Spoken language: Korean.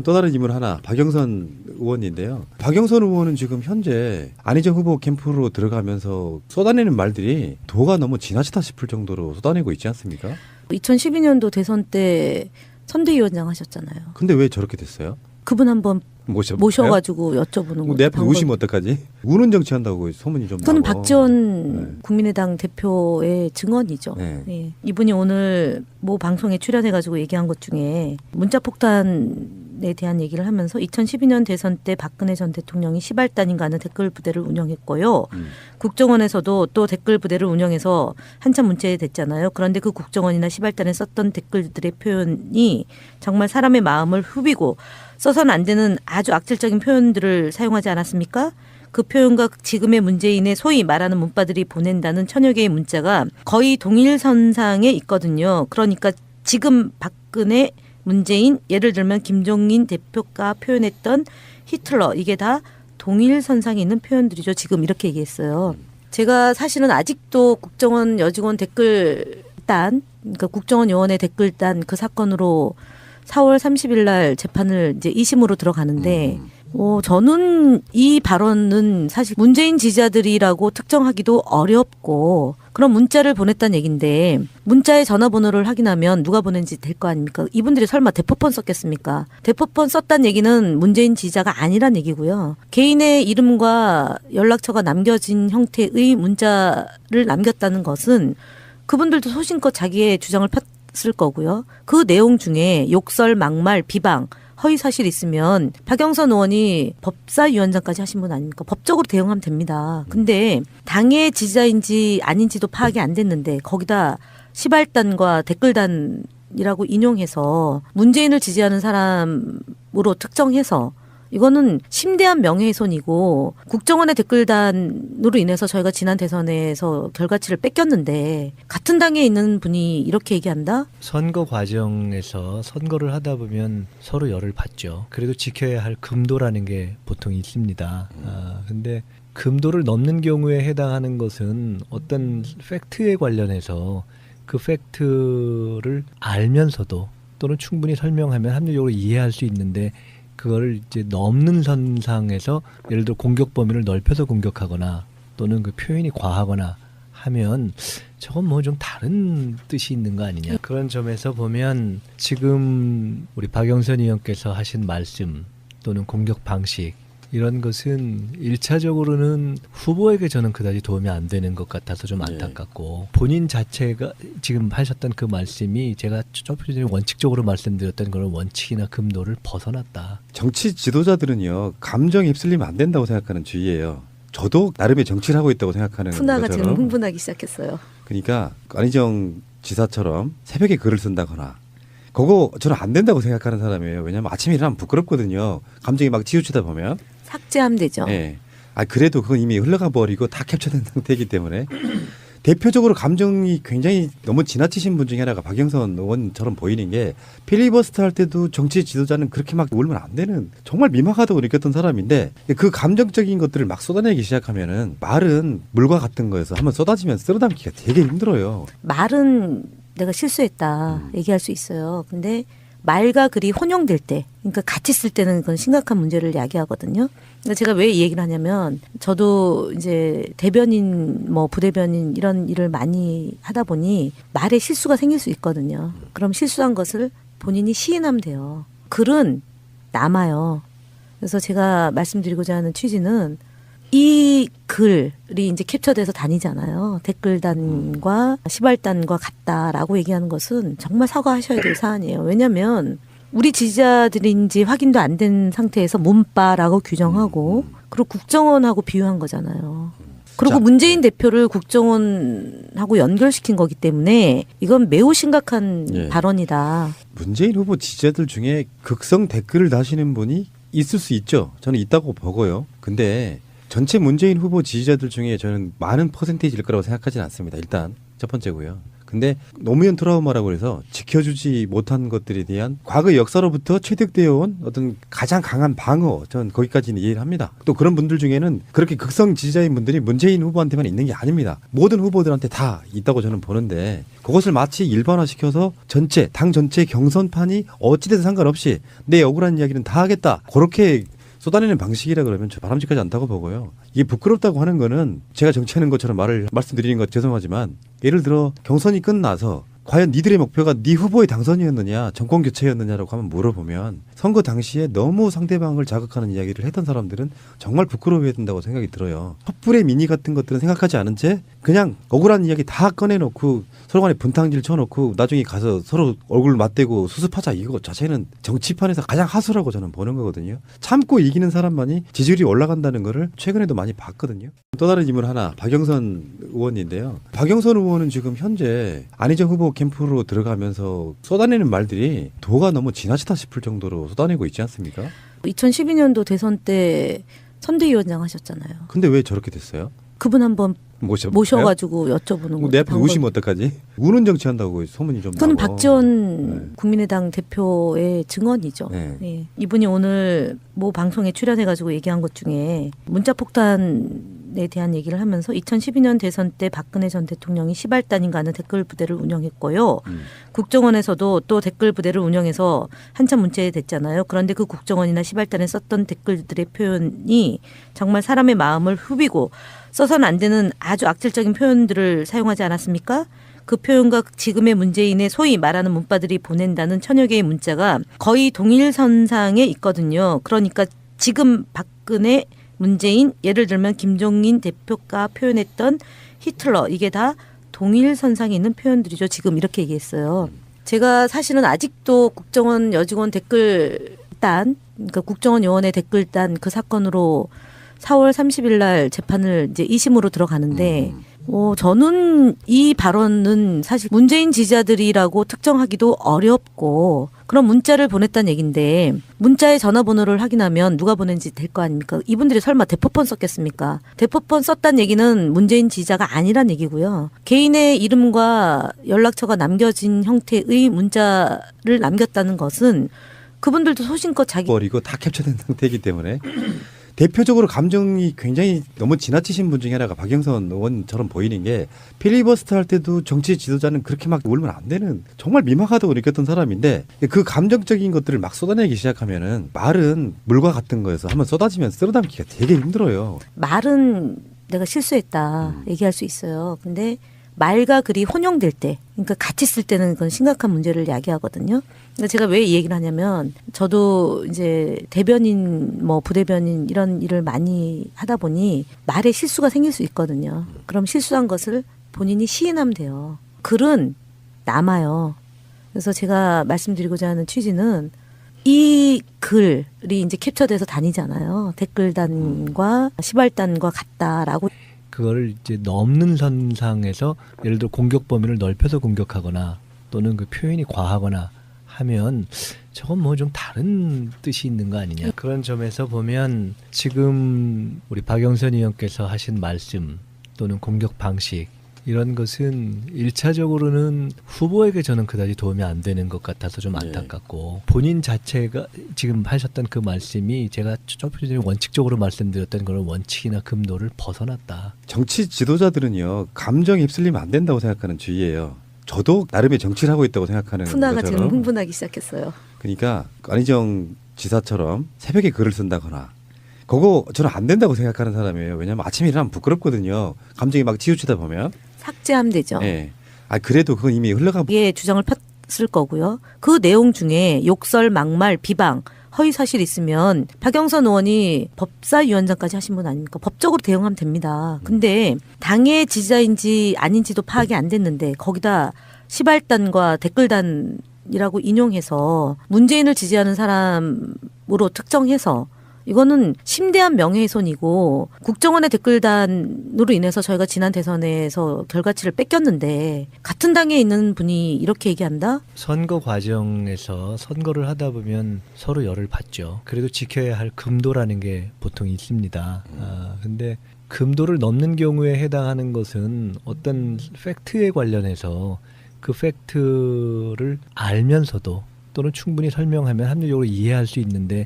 또 다른 질문 하나 박영선 의원인데요. 박영선 의원은 지금 현재 안희정 후보 캠프로 들어가면서 쏟아내는 말들이 도가 너무 지나치다 싶을 정도로 쏟아내고 있지 않습니까? 2012년도 대선 때 선대위원장 하셨잖아요. 근데 왜 저렇게 됐어요? 그분 한번 모셔 모셔가지고 여쭤보는 뭐 거. 내 앞에 우시면 어떡하지? 우는 정치한다고 소문이 좀 나고. 박지원 네. 국민의당 대표의 증언이죠. 네. 예. 이분이 오늘 모 방송에 출연해가지고 얘기한 것 중에 문자 폭탄 에 대한 얘기를 하면서 2012년 대선 때 박근혜 전 대통령이 시발단인가는 댓글 부대를 운영했고요. 음. 국정원에서도 또 댓글 부대를 운영해서 한참 문제 됐잖아요. 그런데 그 국정원이나 시발단에 썼던 댓글들의 표현이 정말 사람의 마음을 후비고 써서는 안 되는 아주 악질적인 표현들을 사용하지 않았습니까? 그 표현과 지금의 문재인의 소위 말하는 문바들이 보낸다는 천여 개의 문자가 거의 동일선상에 있거든요. 그러니까 지금 박근혜, 문재인, 예를 들면 김종인 대표가 표현했던 히틀러 이게 다 동일 선상에 있는 표현들이죠. 지금 이렇게 얘기했어요. 제가 사실은 아직도 국정원 여직원 댓글단, 그러니까 국정원 요원의 댓글단 그 사건으로 4월 30일 날 재판을 이제 2심으로 들어가는데 음. 어, 저는 이 발언은 사실 문재인 지지자들이라고 특정하기도 어렵고 그런 문자를 보냈다는 얘긴데 문자의 전화번호를 확인하면 누가 보낸지 될 거 아닙니까? 이분들이 설마 대포폰 썼겠습니까? 대포폰 썼다는 얘기는 문재인 지지자가 아니란 얘기고요. 개인의 이름과 연락처가 남겨진 형태의 문자를 남겼다는 것은 그분들도 소신껏 자기의 주장을 폈을 거고요. 그 내용 중에 욕설, 막말, 비방, 허위 사실 있으면 박영선 의원이 법사위원장까지 하신 분 아닙니까? 법적으로 대응하면 됩니다. 근데 당의 지지자인지 아닌지도 파악이 안 됐는데 거기다 시발단과 댓글단 이라고 인용해서 문재인을 지지하는 사람으로 특정해서 이거는 심대한 명예훼손이고 국정원의 댓글단으로 인해서 저희가 지난 대선에서 결과치를 뺏겼는데 같은 당에 있는 분이 이렇게 얘기한다? 선거 과정에서 선거를 하다 보면 서로 열을 받죠. 그래도 지켜야 할 금도라는 게 보통 있습니다. 아, 근데 금도를 넘는 경우에 해당하는 것은 어떤 팩트에 관련해서 그 팩트를 알면서도 또는 충분히 설명하면 합리적으로 이해할 수 있는데 그걸 이제 넘는 선상에서 예를 들어 공격 범위를 넓혀서 공격하거나 또는 그 표현이 과하거나 하면 저건 뭐 좀 다른 뜻이 있는 거 아니냐. 그런 점에서 보면 지금 우리 박영선 의원께서 하신 말씀 또는 공격 방식 이런 것은 일차적으로는 후보에게 저는 그다지 도움이 안 되는 것 같아서 좀 예. 안타깝고 본인 자체가 지금 하셨던 그 말씀이 제가 좀 전에 원칙적으로 말씀드렸던 그런 원칙이나 금도를 벗어났다. 정치 지도자들은요 감정에 휩쓸리면 안 된다고 생각하는 주의예요. 저도 나름의 정치를 하고 있다고 생각하는 푸나가 지금 것처럼 흥분하기 시작했어요. 그러니까 안희정 지사처럼 새벽에 글을 쓴다거나 그거 저는 안 된다고 생각하는 사람이에요. 왜냐하면 아침에 일어나면 부끄럽거든요. 감정이 막 치우치다 보면. 삭제하면 되죠. 예. 아 그래도 그건 이미 흘러가 버리고 다 캡처된 상태이기 때문에 대표적으로 감정이 굉장히 너무 지나치신 분 중에 하나가 박영선 의원처럼 보이는 게 필리버스터 할 때도 정치 지도자는 그렇게 막 울면 안 되는 정말 미막하다고 느꼈던 사람인데 그 감정적인 것들을 막 쏟아내기 시작하면은 말은 물과 같은 거여서 한번 쏟아지면 쓸어담기가 되게 힘들어요. 말은 내가 실수했다 음. 얘기할 수 있어요. 근데 말과 글이 혼용될 때, 그러니까 같이 쓸 때는 그건 심각한 문제를 야기하거든요. 그러니까 제가 왜 이 얘기를 하냐면 저도 이제 대변인, 뭐 부대변인 이런 일을 많이 하다 보니 말에 실수가 생길 수 있거든요. 그럼 실수한 것을 본인이 시인하면 돼요. 글은 남아요. 그래서 제가 말씀드리고자 하는 취지는 이 글이 이제 캡처돼서 다니잖아요. 댓글단과 시발단과 같다라고 얘기하는 것은 정말 사과하셔야 될 사안이에요. 왜냐하면 우리 지지자들인지 확인도 안 된 상태에서 문바라고 규정하고 그리고 국정원하고 비유한 거잖아요. 그리고 자, 문재인 대표를 국정원하고 연결시킨 거기 때문에 이건 매우 심각한 예. 발언이다. 문재인 후보 지지자들 중에 극성 댓글을 다시는 분이 있을 수 있죠. 저는 있다고 보고요. 근데 전체 문재인 후보 지지자들 중에 저는 많은 퍼센테이지일 거라고 생각하지는 않습니다. 일단 첫 번째고요. 근데 노무현 트라우마라고 해서 지켜주지 못한 것들에 대한 과거 역사로부터 체득되어 온 어떤 가장 강한 방어, 전 거기까지는 이해를 합니다. 또 그런 분들 중에는 그렇게 극성 지지자인 분들이 문재인 후보한테만 있는 게 아닙니다. 모든 후보들한테 다 있다고 저는 보는데 그것을 마치 일반화시켜서 전체 당 전체 경선판이 어찌돼서 상관없이 내 억울한 이야기는 다 하겠다. 그렇게 쏟아내는 방식이라 그러면 저 바람직하지 않다고 보고요. 이게 부끄럽다고 하는 거는 제가 정치하는 것처럼 말을 말씀드리는 것 죄송하지만 예를 들어 경선이 끝나서 과연 니들의 목표가 네 후보의 당선이었느냐 정권 교체였느냐라고 하면 물어보면 선거 당시에 너무 상대방을 자극하는 이야기를 했던 사람들은 정말 부끄러워해야 된다고 생각이 들어요. 섣불의 미니 같은 것들은 생각하지 않은 채 그냥 억울한 이야기 다 꺼내놓고 서로 간에 분탕질 쳐놓고 나중에 가서 서로 얼굴 맞대고 수습하자 이거 자체는 정치판에서 가장 하수라고 저는 보는 거거든요. 참고 이기는 사람만이 지지율이 올라간다는 거를 최근에도 많이 봤거든요. 또 다른 인물 하나 박영선 의원인데요. 박영선 의원은 지금 현재 안희정 후보 캠프로 들어가면서 쏟아내는 말들이 도가 너무 지나치다 싶을 정도로 쏟아내고 있지 않습니까? 2012년도 대선 때 선대위원장 하셨잖아요. 근데 왜 저렇게 됐어요? 그분 한번 모셔 모셔가지고 여쭤보는 거. 내 앞에 우시면 어떡하지? 우는 정치한다고 소문이 좀 그건 나고. 박지원 네. 국민의당 대표의 증언이죠. 네. 예. 이분이 오늘 모 방송에 출연해가지고 얘기한 것 중에 문자 폭탄 에 대한 얘기를 하면서 2012년 대선 때 박근혜 전 대통령이 시발단인가는 댓글 부대를 운영했고요. 음. 국정원에서도 또 댓글 부대를 운영해서 한참 문제에 됐잖아요. 그런데 그 국정원이나 시발단에 썼던 댓글들의 표현이 정말 사람의 마음을 후비고 써서는 안 되는 아주 악질적인 표현들을 사용하지 않았습니까? 그 표현과 지금의 문재인의 소위 말하는 문바들이 보낸다는 천여 개의 문자가 거의 동일선상에 있거든요. 그러니까 지금 박근혜, 문재인, 예를 들면 김종인 대표가 표현했던 히틀러 이게 다 동일 선상에 있는 표현들이죠. 지금 이렇게 얘기했어요. 제가 사실은 아직도 국정원 여직원 댓글단, 그러니까 국정원 요원의 댓글단 그 사건으로 4월 30일 날 재판을 이제 2심으로 들어가는데 음. 어, 저는 이 발언은 사실 문재인 지지자들이라고 특정하기도 어렵고 그런 문자를 보냈다는 얘긴데 문자의 전화번호를 확인하면 누가 보낸지 될 거 아닙니까? 이분들이 설마 대포폰 썼겠습니까? 대포폰 썼다는 얘기는 문재인 지지자가 아니란 얘기고요. 개인의 이름과 연락처가 남겨진 형태의 문자를 남겼다는 것은 그분들도 소신껏 자기 버리고 다 캡처된 상태이기 때문에 대표적으로 감정이 굉장히 너무 지나치신 분 중에 하나가 박영선 의원처럼 보이는 게 필리버스터 할 때도 정치 지도자는 그렇게 막 울면 안 되는 정말 미막하다고 느꼈던 사람인데 그 감정적인 것들을 막 쏟아내기 시작하면은 말은 물과 같은 거여서 한번 쏟아지면 쓸어담기가 되게 힘들어요. 말은 내가 실수했다 음. 얘기할 수 있어요. 근데 말과 글이 혼용될 때, 그러니까 같이 쓸 때는 그건 심각한 문제를 야기하거든요. 근데 제가 왜 이 얘기를 하냐면 저도 이제 대변인, 뭐 부대변인 이런 일을 많이 하다 보니 말에 실수가 생길 수 있거든요. 그럼 실수한 것을 본인이 시인하면 돼요. 글은 남아요. 그래서 제가 말씀드리고자 하는 취지는 이 글이 이제 캡처돼서 다니잖아요. 댓글단과 시발단과 같다라고 그걸 이제 넘는 선상에서 예를 들어 공격 범위를 넓혀서 공격하거나 또는 그 표현이 과하거나 하면 저건 뭐 좀 다른 뜻이 있는 거 아니냐. 그런 점에서 보면 지금 우리 박영선 의원께서 하신 말씀 또는 공격 방식 이런 것은 일차적으로는 후보에게 저는 그다지 도움이 안 되는 것 같아서 좀 네. 안타깝고 본인 자체가 지금 하셨던 그 말씀이 제가 저번에 원칙적으로 말씀드렸던 그런 원칙이나 금도를 벗어났다. 정치 지도자들은요 감정에 휩쓸리면 안 된다고 생각하는 주의예요. 저도 나름의 정치를 하고 있다고 생각하는 푸나가 지금 것처럼 흥분하기 시작했어요. 그러니까 안희정 지사처럼 새벽에 글을 쓴다거나 그거 저는 안 된다고 생각하는 사람이에요. 왜냐하면 아침에 일어나면 부끄럽거든요. 감정이 막 치우치다 보면. 삭제하면 되죠. 예. 아 그래도 그건 이미 흘러가. 이게 주장을 폈을 거고요. 그 내용 중에 욕설, 막말, 비방, 허위 사실 있으면 박영선 의원이 법사위원장까지 하신 분 아닙니까? 법적으로 대응하면 됩니다. 근데 당의 지지자인지 아닌지도 파악이 안 됐는데 거기다 시발단과 댓글단이라고 인용해서 문재인을 지지하는 사람으로 특정해서 이거는 심대한 명예훼손이고 국정원의 댓글단으로 인해서 저희가 지난 대선에서 결과치를 뺏겼는데 같은 당에 있는 분이 이렇게 얘기한다? 선거 과정에서 선거를 하다 보면 서로 열을 받죠. 그래도 지켜야 할 금도라는 게 보통 있습니다. 아, 근데 금도를 넘는 경우에 해당하는 것은 어떤 팩트에 관련해서 그 팩트를 알면서도 또는 충분히 설명하면 합리적으로 이해할 수 있는데